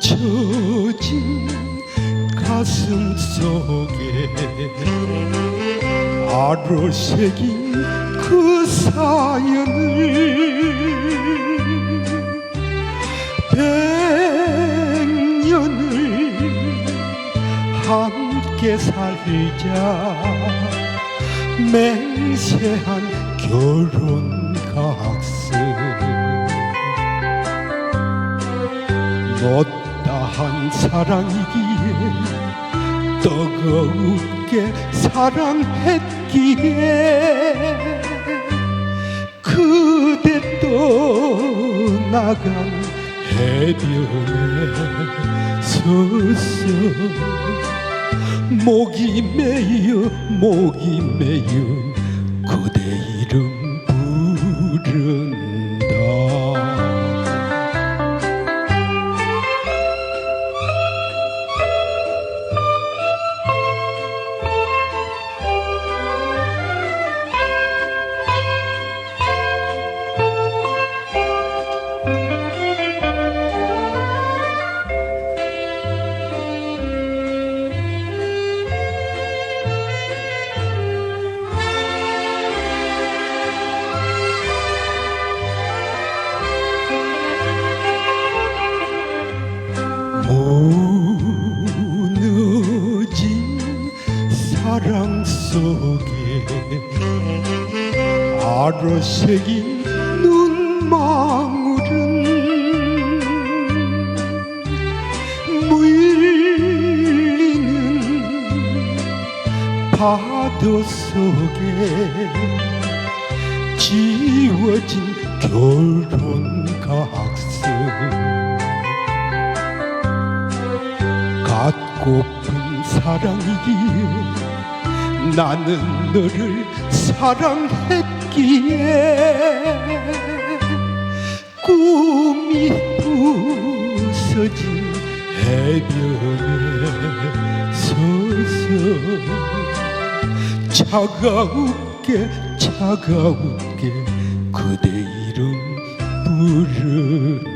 상처진 가슴 속에 아로 새긴 그 사연을 백년을 함께 살자 맹세한 결혼 각서 못다한 사랑이기에 뜨겁게 사랑했기에 그대 떠나간 해변에 서서 목이 메여 목이 메여 무너진 사랑 속에 아로새긴 눈망울은 물리는 파도 속에 지워진 결혼 각서 고픈 사랑이기에 나는 너를 사랑했기에 꿈이 부서진 해변에 서서 차가웁게 차가웁게 그대 이름 부른다